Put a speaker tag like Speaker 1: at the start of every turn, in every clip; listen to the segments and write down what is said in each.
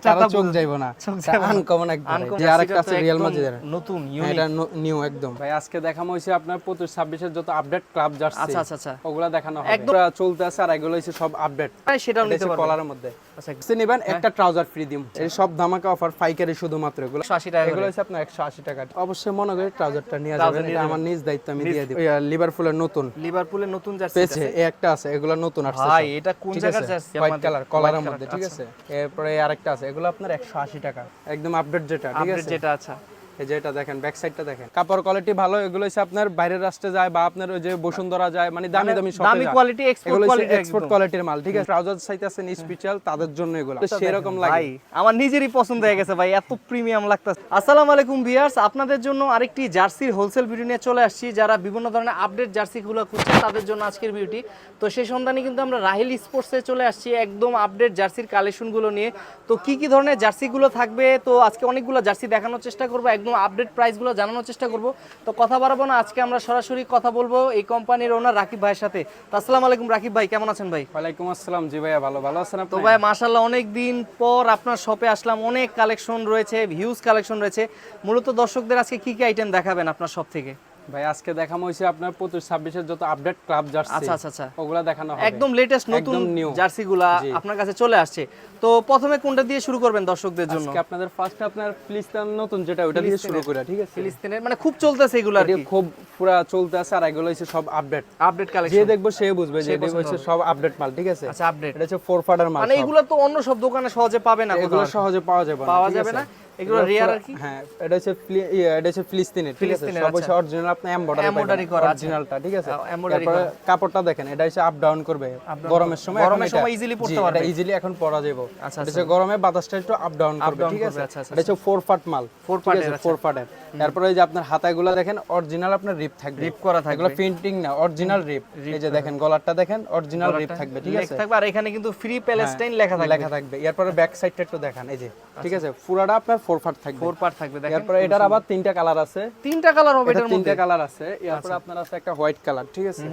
Speaker 1: চোখ যাইবো না।
Speaker 2: চোখ যাইবো না।
Speaker 1: আনকমন একদম যে আরেকটা আছে রিয়াল
Speaker 2: একদম নতুন
Speaker 1: হ্যাঁ, এটা নিউ একদম।
Speaker 3: ভাই আজকে দেখানো হয়েছে আপনার পঁচিশ ছাব্বিশের যত আপডেট ক্লাব জার্সি
Speaker 2: আচ্ছা আচ্ছা আচ্ছা।
Speaker 3: ওগুলা দেখানো হবে।
Speaker 2: একদম-
Speaker 3: চলতে আছে আর এগুলো হচ্ছে সব আপডেট
Speaker 2: সেটাও নিতে পারবেন
Speaker 3: কলারের মধ্যে।
Speaker 2: আচ্ছা
Speaker 3: সে একটা ট্রাউজার ফ্রি দিম। এই সব ধামাকা অফার পাইকারি শুধুমাত্র এগুলো।
Speaker 2: 180 টাকা
Speaker 3: এগুলো হচ্ছে আপনার একশো আশি টাকা। অবশ্যই মনে করি ট্রাউজারটা নিয়ে যাবেন। এটা আমার নিজ দায়িত্ব আমি দিয়ে দিব। লিভারপুলের নতুন।
Speaker 2: লিভারপুলের নতুন জার্সি
Speaker 3: পেয়েছে এই একটা আছে এগুলো নতুন আসছে
Speaker 2: ভাই এটা কোন জায়গার জার্সি
Speaker 3: হোয়াইট কালার কলারের মধ্যে ঠিক
Speaker 2: আচ্ছা।
Speaker 3: আছে? এরপরে আরেকটা আছে এগুলো আপনার একশো আশি টাকা। একদম আপডেট যেটা ঠিক
Speaker 2: আপডেট
Speaker 3: আছে?
Speaker 2: যেটা আচ্ছা।
Speaker 3: এই যে এটা দেখেন ব্যাক সাইডটা দেখেন। কাপড় কোয়ালিটি ভালো এগুলো হচ্ছে আপনার বাইরের রাষ্ট্রে যায় বা আপনার ওই যে বসুন্ধরা যায় মানে দামি দামি শপে
Speaker 2: দামি quality, export quality
Speaker 3: এক্সপোর্ট কোয়ালিটির মাল ঠিক আছে? ট্রাউজার সাইতে আছে স্পেশাল তাদের জন্য এগুলো। সেরকম লাগে।
Speaker 2: ভাই আমার নিজেরই পছন্দ হয়ে গেছে ভাই এত প্রিমিয়াম লাগতেছে। আসসালামু আলাইকুম ভিউয়ার্স আপনাদের জন্য আরেকটি জার্সির হোলসেল ভিডিও নিয়ে চলে আসছি। যারা বিভিন্ন ধরনের আপডেট জার্সিগুলো খুঁজছে তাদের জন্য আজকের ভিডিওটি তো সেই সন্ধানে কিন্তু আমরা রাহিল স্পোর্টসে চলে আসছি একদম আপডেট জার্সির কালেকশনগুলো নিয়ে। তো কি কি ধরনের জার্সিগুলো থাকবে? তো আজকে অনেকগুলো জার্সি দেখানোর চেষ্টা করব। একদম আপডেট প্রাইসগুলো জানানোর চেষ্টা করব। তো কথা বাড়াবো না আজকে আমরা সরাসরি কথা বলব এই কোম্পানির ওনার রাকিব ভাইয়ের সাথে। তো আসসালামু আলাইকুম রাকিব ভাই কেমন আছেন ভাই?
Speaker 3: ওয়ালাইকুম আসসালাম জি ভাইয়া ভালো ভালো আছেন
Speaker 2: তো ভাই মাশাল্লাহ অনেক দিন পর আপনার শপে আসলাম অনেক কালেকশন রয়েছে হিউজ কালেকশন রয়েছে। মূলত দর্শকদের আজকে কি কি আইটেম দেখাবেন আপনার শপ থেকে?
Speaker 3: ভাই আজকে দেখানো হয়েছে আপনার পঁচিশ ছাব্বিশের যত আপডেট ক্লাব জার্সি
Speaker 2: আচ্ছা আচ্ছা আচ্ছা।
Speaker 3: ওগুলা দেখানো হবে।
Speaker 2: একদম লেটেস্ট নতুন। জার্সিগুলা আপনার কাছে চলে আসছে। তো প্রথমে কোনটা দিয়ে শুরু করবেন দর্শকদের জন্য?
Speaker 3: আজকে আপনাদের ফার্স্ট আপনার ফিলিস্তিন নতুন যেটা ওটা দিয়ে শুরু করে ঠিক আছে?
Speaker 2: ফিলিস্তিনের মানে খুব চলতেছে এগুলো আর কি।
Speaker 3: খুব পুরা চলতে আছে আর এগুলো হচ্ছে সব আপডেট
Speaker 2: আপডেট
Speaker 3: যে দেখব সে বুঝবে যে এটা হচ্ছে সব আপডেট মাল ঠিক আছে?
Speaker 2: আচ্ছা আপডেট
Speaker 3: এটা হচ্ছে ফোর ফাটার মাল
Speaker 2: মানে। এগুলো তো অন্য সব দোকানে সহজে পাবে না
Speaker 3: এগুলো সহজে পাওয়া যাবে না
Speaker 2: পাওয়া যাবে না? এগুলো রেয়ার আর কি?
Speaker 3: হ্যাঁ এটা হচ্ছে ইয়ে, এটা হচ্ছে ফিলিস্তিনের ঠিক আছে? সব হচ্ছে অরিজিনাল আপনি এমব্রয়ডারি
Speaker 2: Embroidery করা, আচ্ছা।
Speaker 3: অরিজিনালটা ঠিক আছে?
Speaker 2: আহ, embroidery
Speaker 3: কাপড়টা দেখেন এটা হচ্ছে আপ ডাউন করবে। গরমের সময়
Speaker 2: গরমের সময় easily পরতে পারবে।
Speaker 3: ইজিলি এখন পরা যাবে
Speaker 2: আচ্ছা,
Speaker 3: এটা গরমে বাতাসটা একটু আপ ডাউন করবে ঠিক আছে?
Speaker 2: আচ্ছা, আচ্ছা,
Speaker 3: এটা হচ্ছে ফোর ফাট মাল
Speaker 2: Four
Speaker 3: ঠিক
Speaker 2: part
Speaker 3: আছে?
Speaker 2: এর,
Speaker 3: ফোর ফাটের তারপরে এই যে আপনার হাতাগুলো দেখেন অরিজিনাল আপনার রিপ থাকবে।
Speaker 2: রিপ করা থাকবে।
Speaker 3: এগুলো পেইন্টিং না অরিজিনাল রিপ এই যে দেখেন গলারটা দেখেন অরিজিনাল রিপ থাকবে ঠিক আছে?
Speaker 2: থাকবে আর এখানে কিন্তু ফ্রি প্যালেস্টাইন লেখা থাকবে।
Speaker 3: লেখা থাকবে। এরপরে ব্যাক সাইডটা একটু দেখান এই যে ঠিক আছে? পুরাটা আপনার ফোর ফাট থাকবে।
Speaker 2: ফোর পার্ট থাকবে দেখেন
Speaker 3: এরপরে এটার আবার তিনটা কালার আছে।
Speaker 2: তিনটা কালার হবে এটার মধ্যে।
Speaker 3: তিনটা কালার আছে এরপরে আপনার আছে একটা হোয়াইট কালার ঠিক আছে?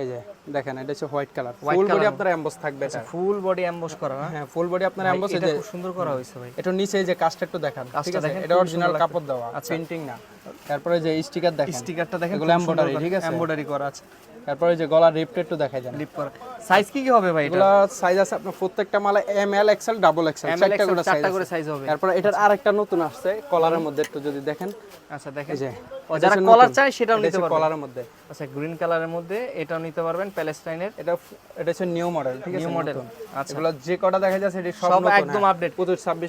Speaker 3: এই যে দেখেন এটা হচ্ছে হোয়াইট কালার। ফুল বডি আপনার এমবস থাকবে এটা।
Speaker 2: ফুল বডি এমবস করা না
Speaker 3: হ্যাঁ ফুল বডি আপনার এমবস
Speaker 2: এটা খুব সুন্দর করা হয়েছে ভাই।
Speaker 3: এটা নিচে এই যে কাজটা একটু দেখান ঠিক আছে? এটা অরিজিনাল কাপড় দেওয়া পেইন্টিং না। তারপরে যে স্টিকার দেখেন
Speaker 2: স্টিকারটা দেখেন
Speaker 3: এগুলো এমব্রয়ডারি ঠিক আছে?
Speaker 2: এমব্রয়ডারি করা আছে।
Speaker 3: তারপরে যে গলার রিপটা একটু দেখাই দেন।
Speaker 2: লিপ করা। সাইজ কি কি হবে ভাই এটা?
Speaker 3: সাইজ আছে আপনার প্রত্যেকটা মালে M L XL double XL চারটা করে সাইজ
Speaker 2: করে সাইজ হবে।
Speaker 3: তারপরে এটার আরেকটা নতুন আসছে কলারের মধ্যে একটু যদি দেখেন।
Speaker 2: আচ্ছা দেখেন।
Speaker 3: যে
Speaker 2: যারা কলার চায় সেটাও নিতে পারবে
Speaker 3: কলারের মধ্যে।
Speaker 2: আচ্ছা গ্রিন কালারের মধ্যে এটাও নিতে পারবেন প্যালেস্টাইনের
Speaker 3: এটা এটা হচ্ছে নিউ মডেল ঠিক আছে?
Speaker 2: model,
Speaker 3: নতুন।
Speaker 2: আচ্ছা।
Speaker 3: এগুলো যে কটা দেখা যাচ্ছে এটা সব
Speaker 2: একদম
Speaker 3: হ্যাঁ।
Speaker 2: update।
Speaker 3: পঁচিশ ছাব্বিশ